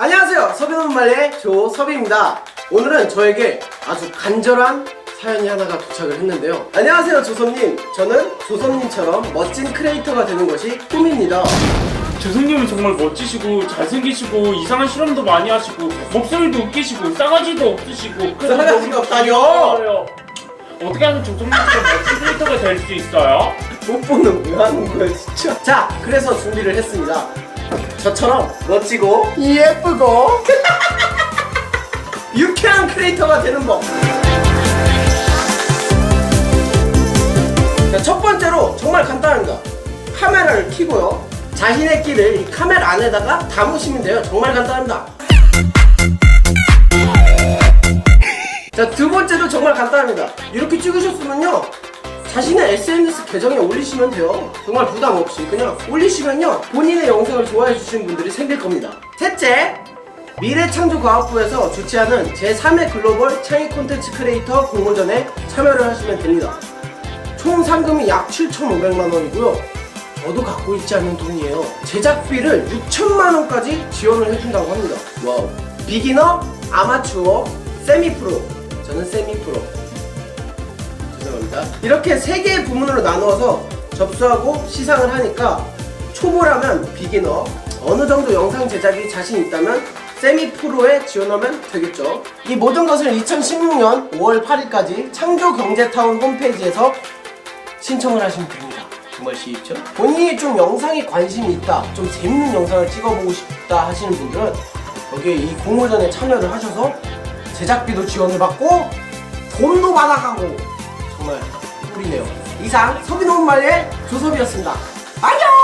안녕하세요. 서비노말의 조섭입니다. 오늘은 저에게 아주 간절한 사연이 하나가 도착을 했는데요. 안녕하세요, 조섭님. 저는 조섭님처럼 멋진 크리에이터가 되는 것이 꿈입니다. 조성님은 정말 멋지시고 잘생기시고 이상한 실험도 많이 하시고 목소리도 웃기시고 싸가지도 없으시고 그래서 싸가지가 너무 없다뇨? 어떻게 하면 조성님처럼 멋진 크리에이터가 될 수 있어요? 뽀뽀는 왜 하는 거야, 진짜? 자, 그래서 준비를 했습니다. 저처럼 멋지고 예쁘고 유쾌한 크리에이터가 되는 법. 자, 첫 번째로 정말 간단합니다. 카메라를 켜고요. 자신의 끼를 이 카메라 안에다가 담으시면 돼요. 정말 간단합니다. 자, 두 번째도 정말 간단합니다. 이렇게 찍으셨으면요. 자신의 SNS 계정에 올리시면 돼요. 정말 부담 없이 그냥 올리시면요. 본인의 영상을 좋아해 주시는 분들이 생길 겁니다. 셋째, 미래창조과학부에서 주최하는 제3회 글로벌 창의 콘텐츠 크리에이터 공모전에 참여를 하시면 됩니다. 총 상금이 약 7,500만 원이고요. 저도 갖고 있지 않는 돈이에요. 제작비를 6천만 원까지 지원을 해준다고 합니다. 와우. 비기너, 아마추어, 세미 프로. 저는 세미 프로. 죄송합니다. 이렇게 세 개의 부문으로 나누어서 접수하고 시상을 하니까 초보라면 비기너, 어느 정도 영상 제작이 자신 있다면 세미 프로에 지원하면 되겠죠. 이 모든 것을 2016년 5월 8일까지 창조경제타운 홈페이지에서 신청을 하시면 됩니다. 정말 쉽죠? 본인이 좀 영상에 관심이 있다, 좀 재밌는 영상을 찍어보고 싶다 하시는 분들은 여기에 이 공모전에 참여를 하셔서 제작비도 지원을 받고 돈도 받아가고 정말 꿀이네요. 이상 서비노말의 조섭이었습니다. 안녕!